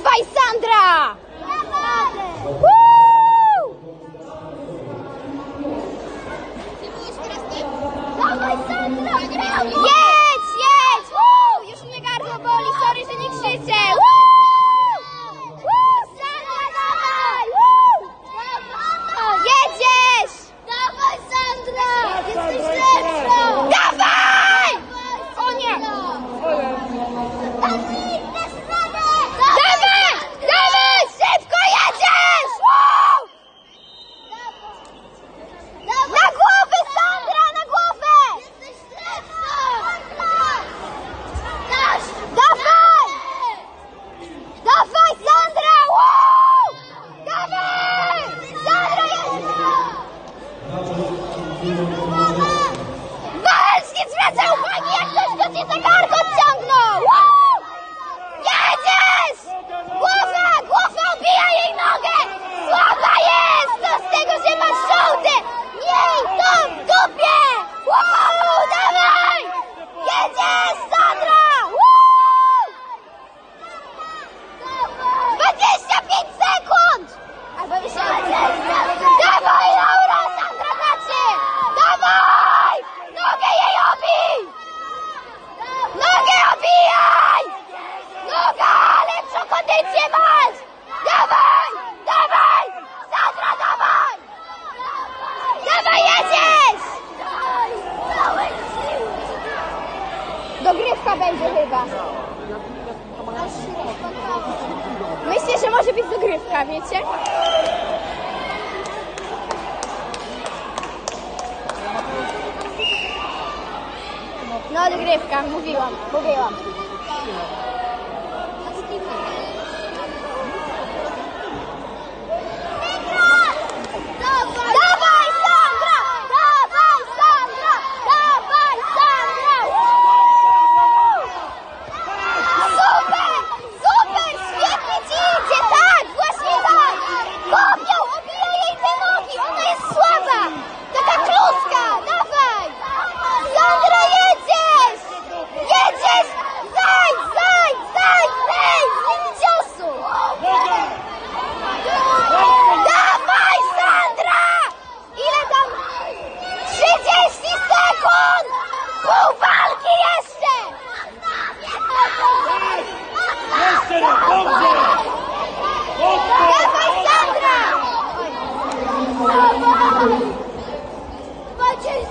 Dawaj, Sandra! Dawaj, Sandra! Dawaj, Sandra! Walski zwraca uwagi, jak ktoś go cię za kark odciągnął! Jedziesz! Głowa, głowa obija jej nogę! Słaba jest! To z tego, że masz żółty! Miej to w dupie! Wow, dawaj! Jedziesz, Sandra! Wow! 25 sekund! Albo jeszcze 20! Końcówka będzie chyba. Myślę, że może być dogrywka, wiecie? No dogrywka, mówiłam, mówiłam.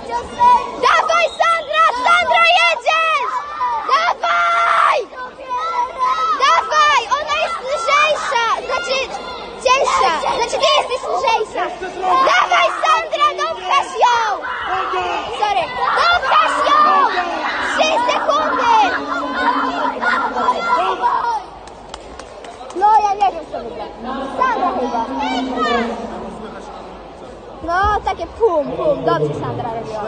just say No, takie pum, pum, dobrze Sandra robiła.